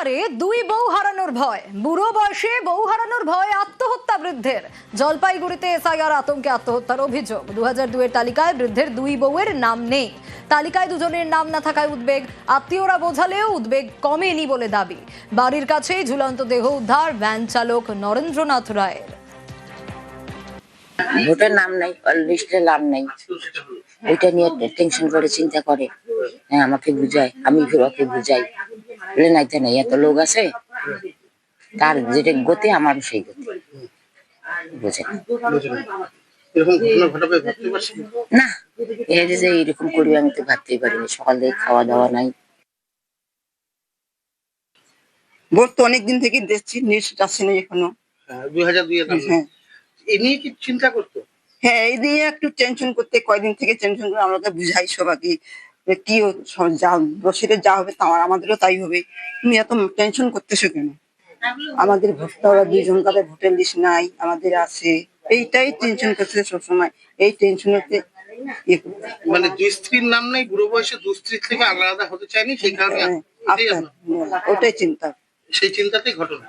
পরিবারে দুই বউ হারানোর ভয়। বুড়ো বয়সে বউ হারানোর ভয় আত্মহত্যা বৃদ্ধের। জলপাইগুড়িতে এসআইআর আতঙ্কে আত্মহত্যার অভিযোগ। দু হাজার তালিকায় বৃদ্ধের দুই বউয়ের নাম নেই। তালিকায় দুজনের নাম না থাকায় উদ্বেগ। আত্মীয়রা বোঝালেও উদ্বেগ কমেনি বলে দাবি। বাড়ির কাছেই ঝুলন্ত দেহ উদ্ধার ভ্যান চালক নরেন্দ্রনাথ রায়ের। ভোটের নাম নাই, লিস্টে নাম নাই। ওইটা নিয়ে টেনশন করে, চিন্তা করে। হ্যাঁ আমাকে বুঝায়, আমি ওকে বুঝাই। বলে নাইতে নাই এত লোক আছে তার যেটা গতি আমার সেই গতি। বুঝে না এই যে এইরকম করবে আমি তো ভাবতেই পারিনি। সকাল থেকে খাওয়া দাওয়া নাই। ভোট তো অনেকদিন থেকে দেখছি নিউজ যাচ্ছে না এখনও। দুই হাজার দুই হ্যাঁ। এ নিয়ে কি চিন্তা করতো? হ্যাঁ এই নিয়ে একটু টেনশন করতে কয়দিন থেকে টেনশন করে আমরা তো বুঝাই সবাইকে। যে কি যা রসিদের যা হবে তা আমাদেরও তাই হবে। তুমি এত টেনশন করতেছো কেন? আমাদের ভোটটা ওরা দুইজন কাদের ভোটের লিস্ট নাই আমাদের আছে। এইটাই টেনশন করছে সবসময়। এই টেনশনেতে ইয়ে মানে দুই স্ত্রীর নাম নাই বুড়ো বয়সে দুই স্ত্রীর থেকে আলাদা হতে চায়নি সেই কারণে হ্যাঁ, ওটাই চিন্তা। সেই চিন্তাতেই ঘটনা।